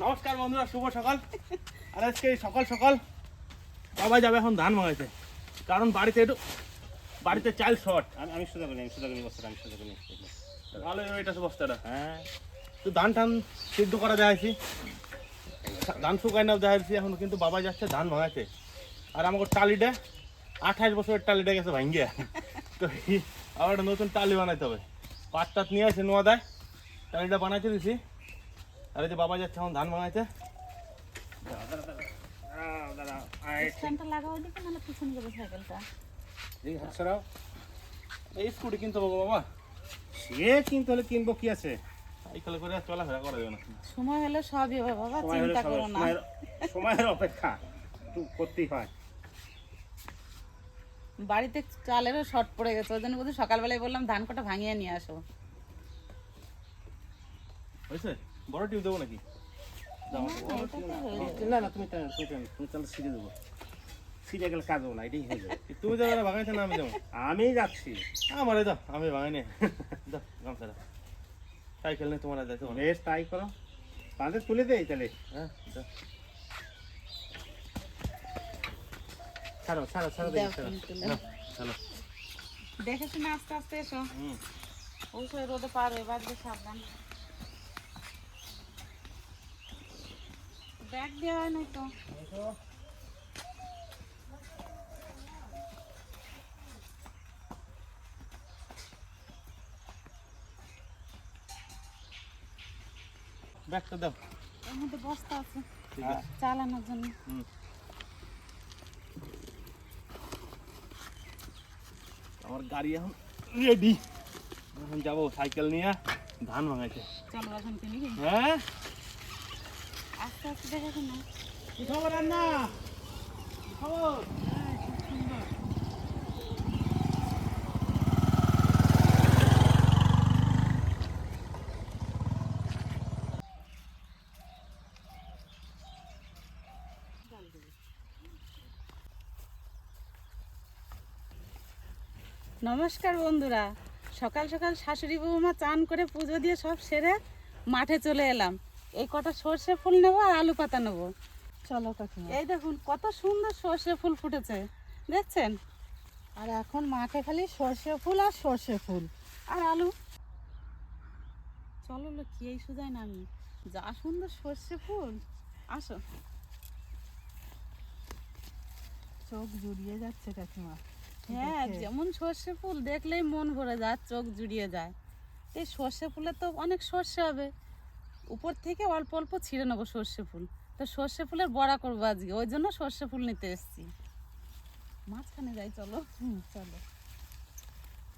নমস্কার বন্ধুরা শুভ সকাল। আর আজকে সকাল সকাল বাবা যাবে এখন ধান ভাঙাইতে। কারণ বাড়িতে একটু বাড়িতে চাল শর্ট। আমি আমি সোজা করি আমি সোজা করি বস্তাটা আমি সোজা করি। ভালো এটা বস্তাটা। হ্যাঁ। তো ধান টান সিদ্ধ করা দেখাইছি ধান শুকাই না দেখাইছি এখন কিন্তু বাবা যাচ্ছে ধান ভাঙাইতে। আর আমাকে টালিটা আঠাশ বছরের টালিটা গেছে ভাঙ্গিয়া। তো আবার একটা নতুন টালি বানাইতে হবে। পাট টাত নিয়ে আসে নোয়া দেয় টালিটা বানাইতে দিছি। আর এই যে বাবা যাচ্ছে এখন ধান ভাঙাইতে এই স্কুটি কিনতে বাবা। সে কিনতে হলে কিনবো কি আছে? করে চলাফেরা করা যাবে না। সময় হলে সবই হবে বাবা চিন্তা করো না। সময়ের- অপেক্ষা। করতেই হয়। বাড়িতে চালেরও শর্ট পড়ে গেছে ওই জন্য বোধহয় সকালবেলায় বললাম ধান কটা ভাঙিয়ে নিয়ে আসো। হয়েছে? বড় টিউব দেবো নাকি। না না তুমি তুমি তাহলে ছিঁড়ে দেবো। ছিঁড়ে গেলে কাজ না এটাই হয়ে যাবে। তুমি যাবে না ভাঙাইতে না আমি যাব। আমি যাচ্ছি। আমার দাও আমি ভাঙাইনি দাও গামছাটা সাইকেল নিয়ে তোমার যাইতে হবে বেশ তাই করো। কাঁধে তুলে দেই তাহলে। হ্যাঁ দাও। ছাড়ো ছাড়ো ছাড়ো ছাড়ো। কিন্তু নাও, চলো দেখে শুনে আস্তে আস্তে এসো। হুম। অবশ্যই রোদে পার হয়ে বাজবে সাবধান। ব্যাগ দেওয়া হয় নাই তো। ব্যাগটা দাও। এর মধ্যে বস্তা আছে চালানোর জন্য। আমার গাড়ি এখন রেডি এখন যাব সাইকেল নিয়ে ধান চলো এখন হ্যাঁ আস্তে আস্তে দেখে শুনে নমস্কার বন্ধুরা। সকাল সকাল শাশুড়ি বৌমা চান করে পুজো দিয়ে সব সেরে মাঠে চলে এলাম। এই কটা সর্ষে ফুল নেব আর আলু পাতা নেব। চলো কাকিমা। এই দেখুন কত সুন্দর সর্ষে ফুল ফুটেছে। দেখছেন? আর এখন মাঠে খালি সর্ষে ফুল আর সর্ষে ফুল। আর আলু। চলো লো কি এই সুজাই না আমি যা সুন্দর সর্ষে ফুল। আসো। চোখ জুড়িয়ে যাচ্ছে কাকিমা। হ্যাঁ যেমন সর্ষে ফুল দেখলেই মন ভরে যায় চোখ জুড়িয়ে যায়। এই সর্ষে ফুলে তো অনেক সর্ষে হবে। উপর থেকে অল্প অল্প ছিঁড়ে নেব সর্ষে ফুল। তো সর্ষে ফুলের বড়া করব আজকে ওই জন্য সর্ষে ফুল নিতে এসেছি। মাঝখানে যাই চলো। হুম চলো।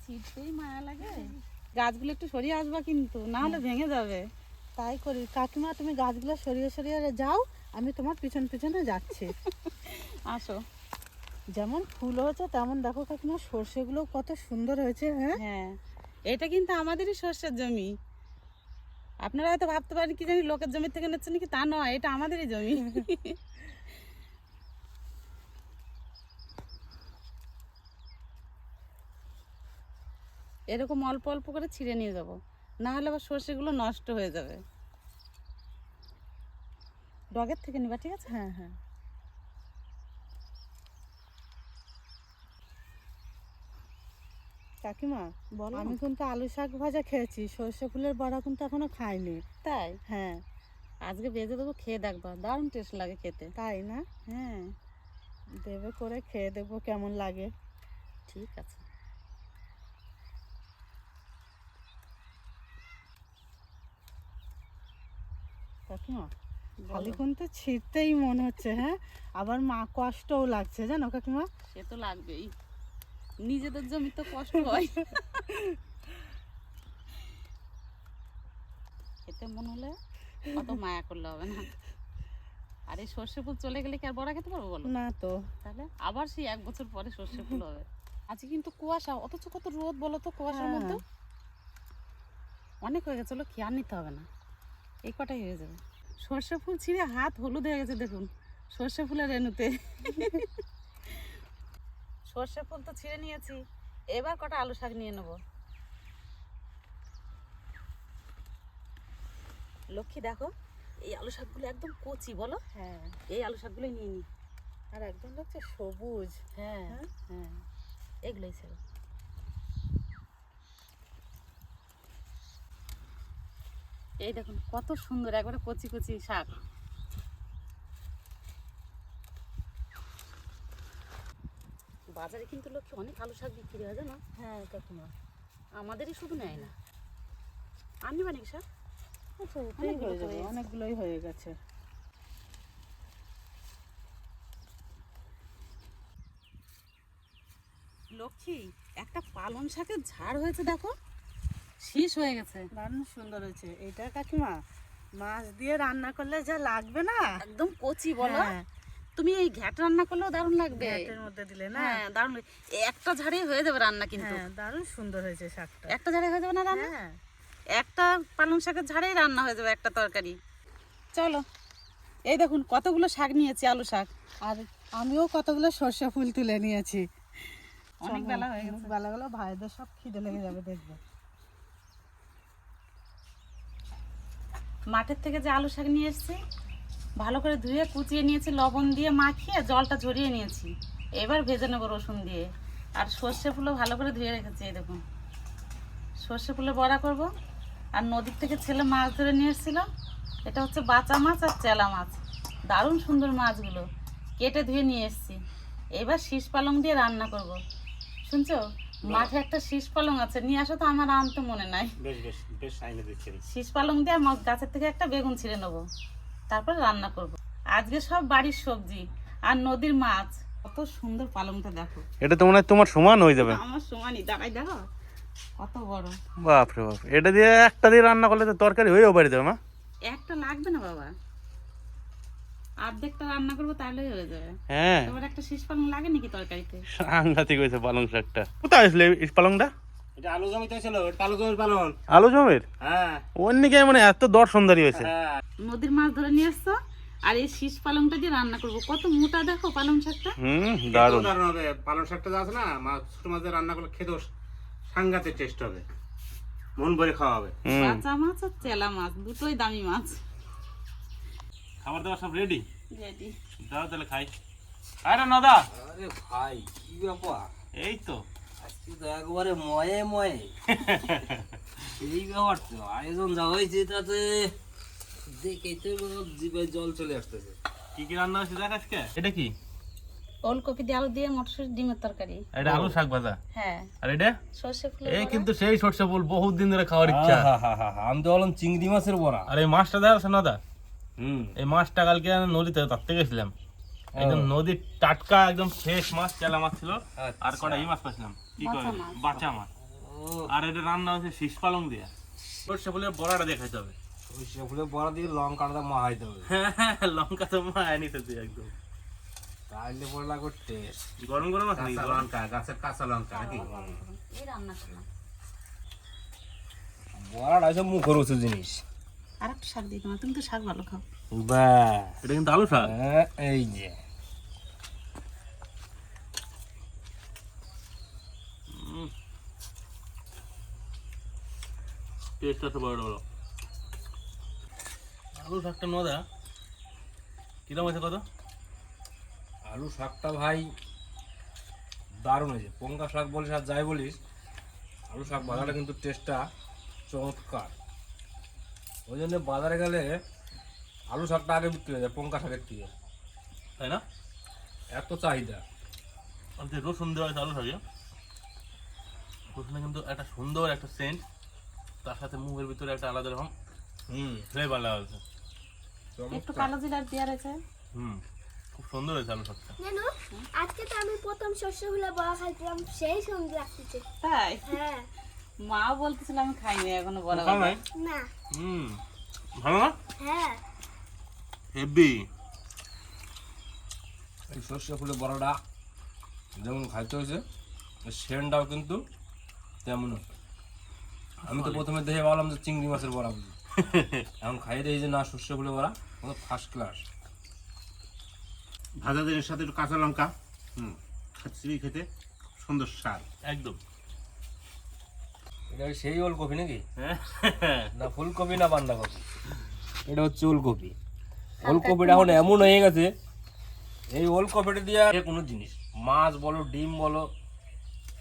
ছিঁড়তেই মায়া লাগে। গাছগুলো একটু সরিয়ে আসবা কিন্তু না হলে ভেঙে যাবে। তাই করি। কাকিমা তুমি গাছগুলো সরিয়ে সরিয়ে যাও আমি তোমার পিছন পিছনে যাচ্ছি। আসো। যেমন ফুল হয়েছে তেমন দেখো কাকিমা সর্ষেগুলো কত সুন্দর হয়েছে হ্যাঁ? হ্যাঁ। এটা কিন্তু আমাদেরই সর্ষের জমি। আপনারা হয়তো ভাবতে পারেন কি জানি লোকের জমি থেকে নিচ্ছে নাকি? তা নয়, এটা আমাদেরই জমি। এরকম অল্প অল্প করে ছিঁড়ে নিয়ে যাব। না হলে আবার সর্ষেগুলো নষ্ট হয়ে যাবে। ডগের থেকে নিবা, ঠিক আছে? হ্যাঁ হ্যাঁ। কাকিমা বলো। আমি কিন্তু আলু শাক ভাজা খেয়েছি সর্ষে ফুলের বড়া কিন্তু এখনও খাইনি। তাই? হ্যাঁ। আজকে বেজে দেবো খেয়ে দেখবা দারুণ টেস্ট লাগে খেতে। তাই না? হ্যাঁ। দেবে করে খেয়ে দেখব কেমন লাগে। ঠিক আছে। কাকিমা। খালি কিন্তু ছিঁড়তেই মন হচ্ছে হ্যাঁ? আবার মা কষ্টও লাগছে জানো কাকিমা? সে তো লাগবেই। নিজেদের জমি তো কষ্ট হয়। খেতে মন হলে অত মায়া করলে হবে না। আর এই সর্ষে ফুল চলে গেলে কি আর বড়া খেতে পারব বলো? না তো। তাহলে আবার সেই এক বছর পরে সর্ষে ফুল হবে। আজকে কিন্তু কুয়াশা অথচ কত রোদ বলো তো কুয়াশার হ্যাঁ। মধ্যে। অনেক হয়ে গেছে চলো খেয়াল নিতে হবে না। এই কটাই হয়ে যাবে। সর্ষে ফুল ছিঁড়ে হাত হলুদ হয়ে গেছে দেখুন সর্ষে ফুলের রেণুতে। সর্ষে ফুল তো ছিঁড়ে নিয়েছি। এবার কটা আলু শাক নিয়ে নেব। লক্ষ্মী দেখো এই আলু শাকগুলো একদম কচি বলো। হ্যাঁ। এই আলু শাকগুলোই নিয়ে নি। আর একদম লাগছে সবুজ। হ্যাঁ। হ্যাঁ? হ্যাঁ। এগুলোই ছিল। এই দেখুন কত সুন্দর একবারে কচি কচি শাক। বাজারে কিন্তু লোক অনেক আলু শাক বিক্রি হয় জানো? হ্যাঁ কাকিমা। আমাদেরই শুধু নেয় না। আনবি নাকি শাক? আচ্ছা হয়ে যাবে অনেকগুলোই হয়ে গেছে। লক্ষ্মী একটা পালং শাকের ঝাড় হয়েছে দেখো। শীষ হয়ে গেছে। দারুণ সুন্দর হয়েছে। এটা কাকিমা মাছ দিয়ে রান্না করলে যা লাগবে না? একদম কচি বলো। হ্যাঁ, তুমি এই ঘ্যাট রান্না করলেও দারুণ লাগবে। ঘ্যাটের মধ্যে দিলে না? হ্যাঁ দারুণ। একটা ঝাড়ে হয়ে যাবে রান্না কিন্তু। হ্যাঁ দারুণ সুন্দর হয়েছে শাকটা। একটা ঝাড়ে হয়ে যাবে না রান্না? হ্যাঁ। একটা পালং শাকের ঝাড়েই রান্না হয়ে যাবে একটা তরকারি। চলো এই দেখুন কতগুলো শাক নিয়েছি আলু শাক। আর আমিও কতগুলো সর্ষে ফুল তুলে নিয়েছি। অনেক বেলা হয়ে গেছে। বেলাগুলো ভাইদের সব খিদে লেগে যাবে দেখবে। মাঠের থেকে যে আলু শাক নিয়ে এসেছি ভালো করে ধুয়ে কুচিয়ে নিয়েছি লবণ দিয়ে মাখিয়ে জলটা ঝরিয়ে নিয়েছি। এবার ভেজে নেব রসুন দিয়ে। আর সর্ষে ফুলও ভালো করে ধুয়ে রেখেছি এই দেখুন। সর্ষে ফুলে বড়া করব। আর নদীর থেকে ছেলে মাছ ধরে নিয়ে এসেছিল। এটা হচ্ছে বাচা মাছ আর চেলা মাছ। দারুণ সুন্দর মাছগুলো। কেটে ধুয়ে নিয়ে এসেছি। এবার শীষ পালং দিয়ে রান্না করব। শুনছো? মাঠে একটা শীষ পালং আছে। নিয়ে আসো তো আমার আনতে মনে নাই। শীষ পালং দিয়ে আমার গাছের থেকে একটা বেগুন ছিঁড়ে নেব। তারপর রান্না করব। আজকে সব বাড়ির সবজি আর নদীর মাছ। কত সুন্দর পালংটা দেখো। এটা তো মনে হয় তোমার সমান হয়ে যাবে। আমার সমানই। দাঁড়াই দেখো। কত বড়। বাপ রে বাপ। এটা দিয়ে একটা দিয়ে রান্না করলে তো তরকারি হয়েও পারি যাবে মা। একটা লাগবে না বাবা। অর্ধেকটা রান্না করব তাহলেই হয়ে যাবে। হ্যাঁ। এবার একটা শীষ পালং লাগে নাকি তরকারিতে? সাংঘাতিক হয়েছে পালং শাকটা। কোথায় আসলে পালংটা? এটা আলু জমিতে ছিল এটা জমির পালন। আলু জমের? হ্যাঁ। অন্যকে মানে এত হয়েছে। হ্যাঁ। নদীর মাছ ধরে নিয়ে আসছো আর এই শীষ পালংটা দিয়ে রান্না করব। কত মোটা দেখো পালং শাকটা। হুম দারুণ। হবে। পালং শাকটা আছে না মাছ ছোট মাছ রান্না করলে সাংঘাতিক টেস্ট হবে। মন ভরে খাওয়া হবে। বাচা মাছ আর চেলা মাছ দুটোই দামি মাছ। খাবার দাবার সব রেডি রেডি দাও তাহলে খাই। আরে নদা! আরে ভাই কি ব্যাপার? এই তো। একবারে ময়ে ময়ে। এই ব্যাপার তো আয়োজন যা হয়েছে তাতে দেখেই তো জিভে জল চলে আসতেছে। কি কি রান্না হয়েছে দেখ আজকে? এটা কি? ওলকপি দিয়ে আলু দিয়ে মটরশুঁটি ডিমের তরকারি। এটা আলু শাক ভাজা? হ্যাঁ। আর এটা? সর্ষে ফুলের এই কিন্তু সেই সরষে ফুল বহুত দিন ধরে খাওয়ার ইচ্ছা। আমি তো বললাম চিংড়ি মাছের বড়া। আর এই মাছটা দেখ নদা হুম। এই মাছটা কালকে আমি নদীতে ধরতে গেছিলাম একদম নদীর টাটকা একদম ফ্রেশ মাছ চেলা মাছ ছিল। আর কটা এই মাছ পাইছিলাম। কি করে বাঁচা মাছ। আর এটা রান্না হচ্ছে শীষ পালং দিয়ে। সরষে ফুলের বড়াটা দেখাইতে হবে। সরষে ফুলে বড়া দিয়ে লঙ্কাটা মাহাইতে হবে। হ্যাঁ লঙ্কা তো মা আনিতে তুই একদম। তাইলে পরে লাগবে টেস্ট গরম গরম আছে লঙ্কা গাছের কাঁচা লঙ্কা নাকি? এই রান্না করলাম। বড়াটা হচ্ছে মুখের উঁচু জিনিস। আর একটু শাক দিই তোমার তুমি তো শাক ভালো খাও। ব্যাস। এটা কিন্তু আলু শাক? হ্যাঁ, এই যে। টেস্ট আছে বড় বড়। আলু শাকটা নদা কিরম আছে কত? আলু শাকটা ভাই দারুণ হয়েছে। পঙ্কা শাক বলিস আর যাই বলিস আলু শাক বাজারে কিন্তু টেস্টটা চমৎকার। ওই জন্য বাজারে গেলে আলু শাকটা আগে বিক্রি হয়ে যায় পঙ্কা শাকের থেকে। তাই না? এত চাহিদা। আর যে রসুন দেওয়া আছে আলু শাকে রসুনে কিন্তু একটা সুন্দর একটা সেন্ট তার সাথে মুখের ভিতরে একটা আলাদা রকম হুম। ফ্লেভার লাগা আছে একটু কালো জিরা দেওয়া রয়েছে হুম খুব সুন্দর হয়েছে আলু শাকটা জানো আজকে তো আমি প্রথম শস্যগুলো বড়া খাইছিলাম সেই সঙ্গে লাগতেছে। তাই? হ্যাঁ। মা বলতেছিল আমি খাইনি এখনও বড় না? হুম ভালো না? হ্যাঁ। হেভি। এই সর্ষে ফুলের বড়াটা যেমন খাইতে হয়েছে সেন্টটাও কিন্তু তেমন আমি তো প্রথমে দেখে ভাবলাম যে চিংড়ি মাছের বড়া বুঝি। এখন খাই দেখি যে না সর্ষে ফুলের বড়া ফার্স্ট ক্লাস ভাজা দিনের সাথে একটু কাঁচা লঙ্কা হুম খাচ্ছি খেতে সুন্দর স্বাদ। একদম। এটা সেই ওলকপি নাকি? হ্যাঁ। না ফুলকপি না বান্ধাকপি এটা হচ্ছে ওলকপি। ওলকপিটা এখন এমন হয়ে গেছে এই ওলকপিটা দিয়ে কোনো জিনিস। মাছ বলো ডিম বলো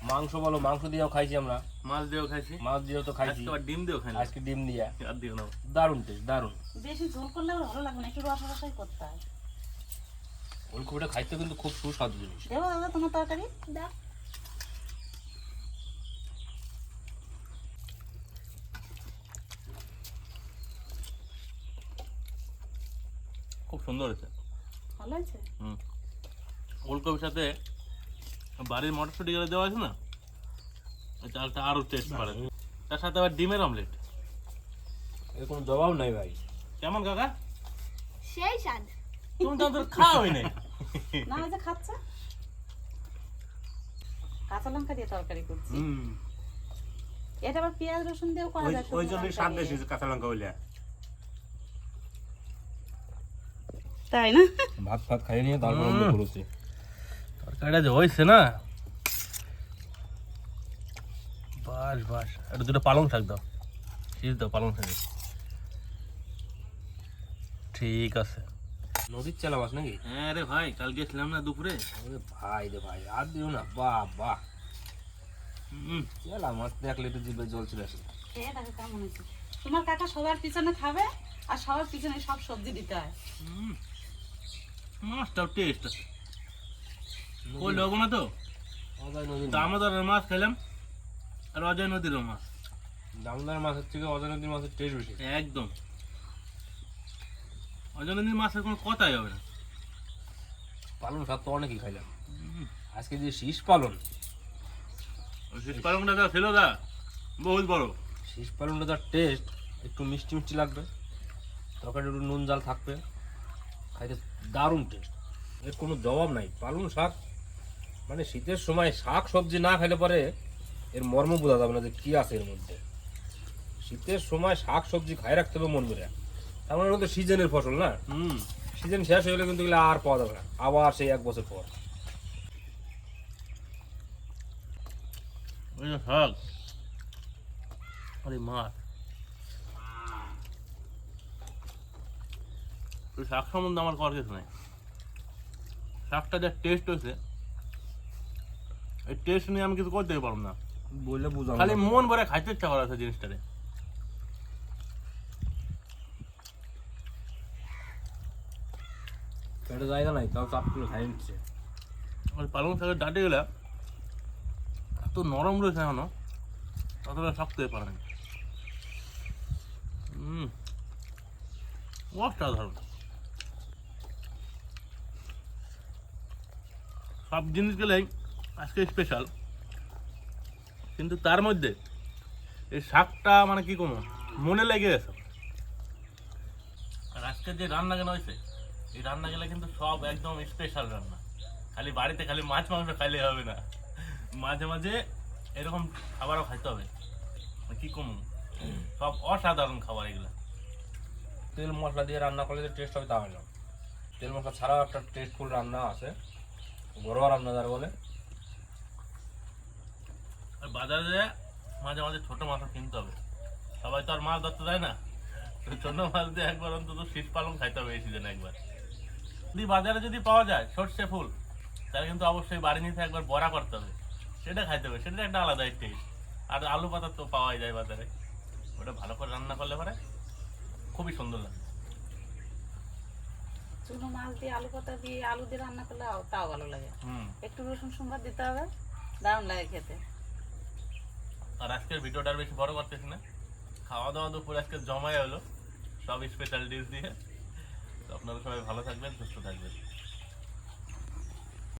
মাংস বলো মাংস দিয়েও খাইছি আমরা। মাছ দিয়েও খাইছি। মাছ দিয়েও তো খাইছি। আজকে ডিম দিয়েও খাই আজকে ডিম দিয়া। আর দিও না। দারুণ টেস্ট দারুণ। বেশি ঝোল করলে ভালো লাগবে না একটু রসা রসাই করতে হয়। ওলকপিটা খাইতে কিন্তু খুব সুস্বাদু জিনিস। দেবো দাদা তোমার তরকারি? দাও। খুব সুন্দর হয়েছে। ভালো আছে হুম। ওলকপির সাথে বাড়ির মটরশুঁটি গেলে দেওয়া আছে না? ওই চালটা আরও টেস্ট বাড়ে। তার সাথে আবার ডিমের অমলেট এর কোনো জবাব নাই ভাই। কেমন কাকা? সেই স্বাদ। তুমি তো তোর হয় নাই। না যে খাচ্ছে। কাঁচা লঙ্কা দিয়ে তরকারি করছি। এটা আবার পেঁয়াজ রসুন দিয়েও করা যায় ওই শুকনো স্বাদ দিয়ে। বেশি কাঁচা লঙ্কা হইলে। তাই না? ভাত ফাত খাইয়ে নিয়ে তারপর আমরা করেছি। তরকারিটা যে হয়েছে না? বাস বাস। এটা দুটো পালং শাক দাও। শীষ দাও পালং শাক। ঠিক আছে। নদীর চালা মাছ নাকি? হ্যাঁ রে ভাই কাল গেছিলাম না দুপুরে। ভাই রে ভাই আর দিও না বাহ বাহ। হুম। চালা মাছ দেখলে একটু জিভে জল চলে আসে। তোমার কাকা সবার পিছনে খাবে আর সবার পিছনে সব সবজি দিতে হয়। হুম। মাছটাও টেস্ট আছে। ওই লবো না তো? নদীর দামোদরের মাছ। খেলাম। আর অজয় নদীরও মাছ। দামদার মাছের থেকে অজয় নদীর মাছের টেস্ট বেশি। একদম। অজয় নদীর মাছের কোনো কথাই হবে না। পালন শাক তো অনেকই খাইলাম আজকে যে শীষ পালন শীত পালংটা যা ছিল দা বহুত বড়। শীষ পালনটা তার টেস্ট একটু মিষ্টি মিষ্টি লাগবে। তরকারি একটু নুন জাল থাকবে। খাইতে দারুণ টেস্ট এর কোনো জবাব নাই। পালং শাক মানে শীতের সময় শাক সবজি না খেলে পরে এর মর্ম বোঝা যাবে না যে কি আছে এর মধ্যে। শীতের সময় শাক সবজি খাই রাখতে হবে মন করে তার মানে তো সিজনের ফসল না? হুম। সিজন শেষ হয়ে গেলে কিন্তু আর পাওয়া যাবে না। আবার সেই এক বছর পর। শাক। আরে শাক সম্বন্ধে আমার করার কিছু নাই। শাকটা যা টেস্ট হয়েছে এই টেস্ট নিয়ে আমি কিছু করতে পারব না। বললে বুঝাবো খালি মন ভরে খাইতে ইচ্ছা করা আছে জিনিসটারে। পেটে জায়গা নাই তাও চাপ করে খাই নিচ্ছে। ওই পালং শাকের ডাটে গেলে এত নরম রয়েছে এখনও ততটা শক্ত হয়ে পারে না হুম অসাধারণ। সব জিনিস গেলেই আজকে স্পেশাল কিন্তু তার মধ্যে এই শাকটা মানে কি কোনো মনে লেগে গেছে আর আজকে যে রান্না কেন হয়েছে এই রান্না গেলে কিন্তু সব একদম স্পেশাল রান্না। খালি বাড়িতে খালি মাছ মাংস খাইলে হবে না। মাঝে মাঝে এরকম খাবারও খাইতে হবে। কি কম সব অসাধারণ খাবার এগুলো। তেল মশলা দিয়ে রান্না করলে যে টেস্ট হবে তা হয় না। তেল মশলা ছাড়াও একটা টেস্টফুল রান্না আছে ঘরোয়া রান্না যার বলে। আর বাজারে মাঝে মাঝে ছোট মাছও কিনতে হবে। সবাই তো আর মাছ ধরতে যায় না। ছোট মাছ দিয়ে একবার অন্তত শীত পালন খাইতে হবে এই সিজনে একবার। যদি বাজারে যদি পাওয়া যায় সর্ষে ফুল তাহলে কিন্তু অবশ্যই বাড়ি নিতে একবার বড়া করতে হবে। সেটা খাইতে হবে সেটা একটা আলাদা টেস্ট আর আলু পাতা তো পাওয়াই যায় বাজারে। ওটা ভালো করে রান্না করলে পরে খুবই সুন্দর লাগে। চুনো মাছ দিয়ে আলু পাতা দিয়ে আলু দিয়ে রান্না করলে তাও ভালো লাগে। হুম। একটু রসুন সোমবার দিতে হবে দারুণ লাগে খেতে। আর আজকের ভিডিওটা আর বেশি বড় করতেছি না। খাওয়া দাওয়া দুপুর আজকে জমাই হলো। সব স্পেশাল ডিশ দিয়ে আপনারা সবাই ভালো থাকবেন, সুস্থ থাকবেন।